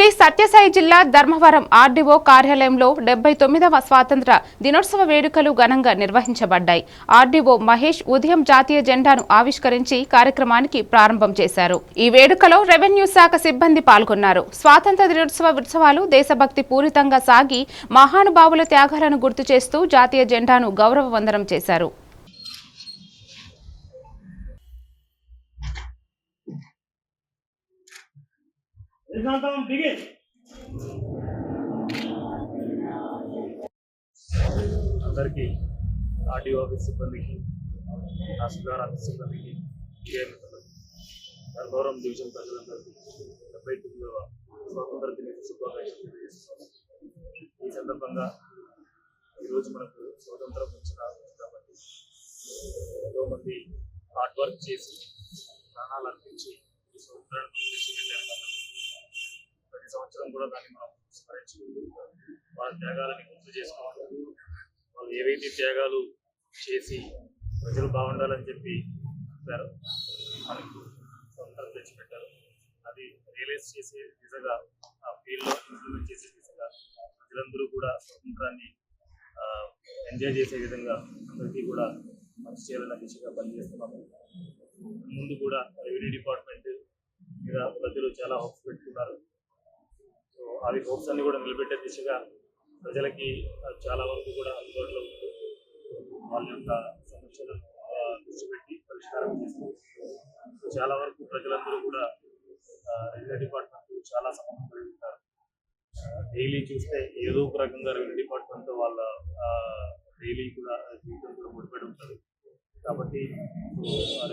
శ్రీ సత్యసాయి జిల్లా ధర్మవరం ఆర్డీఓ కార్యాలయంలో డెబ్బై తొమ్మిదవ స్వాతంత్ర దినోత్సవ వేడుకలు ఘనంగా నిర్వహించబడ్డాయి. ఆర్డీఓ మహేష్ ఉదయం జాతీయ జెండాను ఆవిష్కరించి కార్యక్రమానికి ప్రారంభం చేశారు. ఈ వేడుకలో రెవెన్యూ శాఖ సిబ్బంది పాల్గొన్నారు. స్వాతంత్ర దినోత్సవ ఉత్సవాలు దేశభక్తి పూరితంగా సాగి మహానుభావుల త్యాగాలను గుర్తు చేస్తూ జాతీయ జెండాను గౌరవ వందనం చేశారు. నిజాంతం దిగి అందరికీ ఆర్డీఓ ఆఫీస్ సిబ్బందికి తహసీల్దార్ ఆఫీస్ సిబ్బందికి ఈఏ ధర్మవరం డివిజన్ ప్రజలందరికీ డెబ్బై తొమ్మిదవ స్వాతంత్ర దినోత్సవ శుభాకాంక్షలు తెలియజేస్తున్నాం. ఈ సందర్భంగా ఈరోజు మనకు స్వాతంత్రం వచ్చిన కాబట్టి ఎంతో మంది హార్డ్ వర్క్ చేసి ప్రాణాలు అర్పించి ఈ స్వతంత్రాన్ని తీసుకు వెళ్ళారు కాబట్టి ప్రతి సంవత్సరం కూడా దాన్ని మనం స్మరించుకుంటూ వాళ్ళ త్యాగాలని గుర్తు చేసుకోవాలి. వాళ్ళు ఏవైతే త్యాగాలు చేసి ప్రజలు బాగుండాలని చెప్పి చెప్పారు మనకు సొంతం తెచ్చిపెట్టారు. అది రియలైజ్ చేసే దిశగా ఆ ఫీల్డ్లో ఇంప్లిమెంట్ చేసే దిశగా ప్రజలందరూ కూడా స్వతంత్రాన్ని ఎంజాయ్ చేసే విధంగా అందరికీ కూడా మంచి చేయాలన్న దిశగా పనిచేస్తున్నాము. ముందు కూడా రెవెన్యూ డిపార్ట్మెంట్ మీద ప్రజలు చాలా హోప్స్ పెట్టుకున్నారు. అవి హోప్స్ అన్ని కూడా నిలబెట్టే దిశగా ప్రజలకి చాలా వరకు కూడా అందుబాటులో ఉంది వాళ్ళ యొక్క సమస్యలను దృష్టి పెట్టి పరిష్కారం చేస్తుంది చాలా వరకు ప్రజలందరూ కూడా రెవెన్యూ డిపార్ట్మెంట్ చాలా సమర్థపడి ఉంటారు. డైలీ చూస్తే ఏదో ఒక రకంగా రెవెన్యూ డిపార్ట్మెంట్ వాళ్ళ డైలీ కూడా జీవితం కూడా ముడిపడి ఉంటుంది కాబట్టి